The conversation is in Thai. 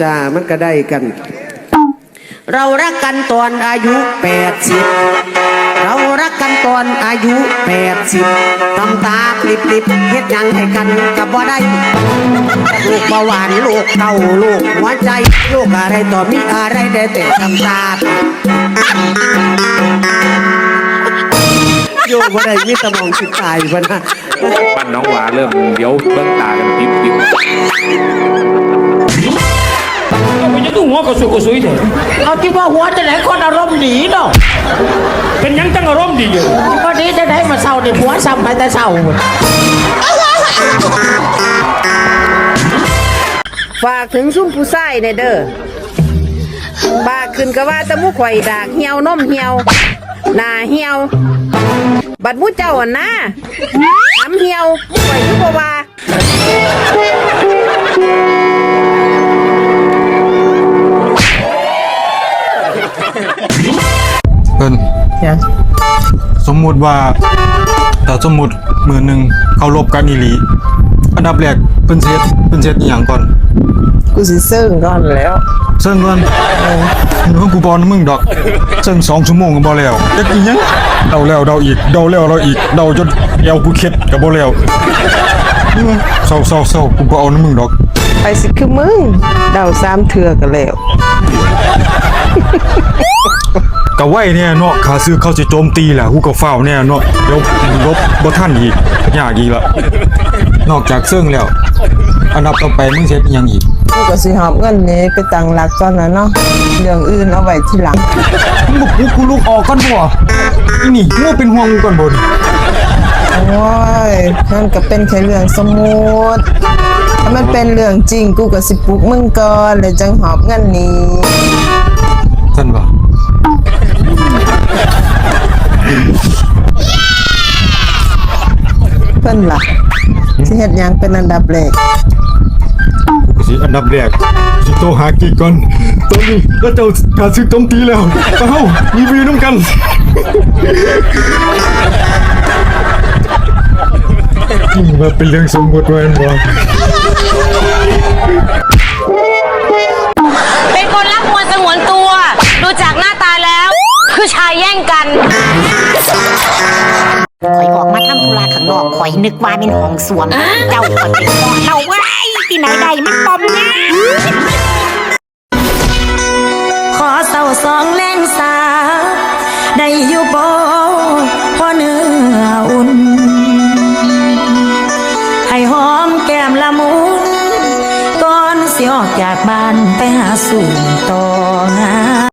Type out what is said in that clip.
จ้ามันก็ได้กัน เรารักกันตอนอายุแปดสิบเรารักกันตอนอายุแปดสิบทำตาปลิบปลิบเฮ็ดหยังให้กันกับบ่ได้ลูกเบาหวานลูกเต้าลูกหัวใจลูกอะไรต่อมีอะไรได้แต่ทำตาโยกบ่ได้มีสมองสิตายบ่นะบ้านน้องหวาเริ่มเดี๋ยวเบื้องตากันปิ๊บปิ๊บ กระสุกกระสุยเถอะเอาที่ว่าหัวจะไหนคนอารมณ์หนีเนาะเป็นหยังจังอารมณ์ดีอยู่วันนี้จะได้มาเศร้าในหัวซ้ำไปแต่เศร้าฝากถึงซุ่มผู้ชายในเด้อปากขึ้นก็ว่าแตะมุข่อยดากเหี่ยวนมเหี่ยวหน้าเหี่ยว บัดมุเจ้าอะนะหำเหี่ยวมุข่อยคือบ่ว่า พิ่นสมมุติว่าแต่สมมุติมือหนึ่งเขารบกันอีหลี อันดับแรกเพิ่นเซ็ตเพิ่นเซ็ตอีหยังก่อนกูสิเซิ่งก่อนแล้วเซิ่งก่อนเพิ่นกูบอลมึงดอกเซิ่งสองชั่วโมงก็บ่แล้วจักอีหยังเดาแล้วเดาอีกเดาแล้วเดาอีกเดาจนเอวกูเข็ดก็บ่แล้วนี่มันเศร้าเศร้าเศร้ากูบ่เอาน้ำมึงดอก ไปสิคือมึง เดาสามเถื่อกันแล้ว ก็ไว้เนี่ยเนาะขาซื้อเขาสิโจมตีแหละกูก็เฝ้าเนี่ยเนาะเดี๋ยวลบบ่ทันอีกยากอีกละนอกจากเซิ่งแล้ว อันดับต่อไปมึงเซ็ตอีหยังอีกกูก็สิหอบเงินนี้ไปตั้งหลักก่อนนะเนาะเรื่องอื่นเอาไว้ทีหลังมึงบอกกูกูลูกออกก่อนบ่อีนี่มึงเป็นห่วงกูก่อนบ่นี่โอ้ยนั่นก็เป็นแค่เรื่องสมมุติถ้ามันเป็นเรื่องจริงกูก็สิปลุกมึงก่อนแล้วจังหอบเงินนี้ซั่นบ่ พิ่นล่ะสิเฮ็ดหยังเป็นอันดับแรกกูก็สิอันดับแรกสิโทรหากิ๊กก่อนตอนนี้แล้วเจ้าขาซื้อโจมตีแล้วไปเฮามีวิวนํกันนี่ว่าเป็นเรื่องสมมุติไว้บ่เป็นคนรักมวลสงวนตัว ดูจากหน้าตาแล้ว คือชายแย่งกัน ข่อยออกมาทำธุระข้างนอกข่อยนึกว่าเป็นห้องสวม เจ้าข่อยไปกอดเราไว้ที่ไหนใดมันปอมนะขอเศร้าสองแรงสาได้อยู่บ่พอเนื้ออุ่น ให้หอมแก้มละมุนก่อนสิออกจากบ้านไปหาสู่ต่อหา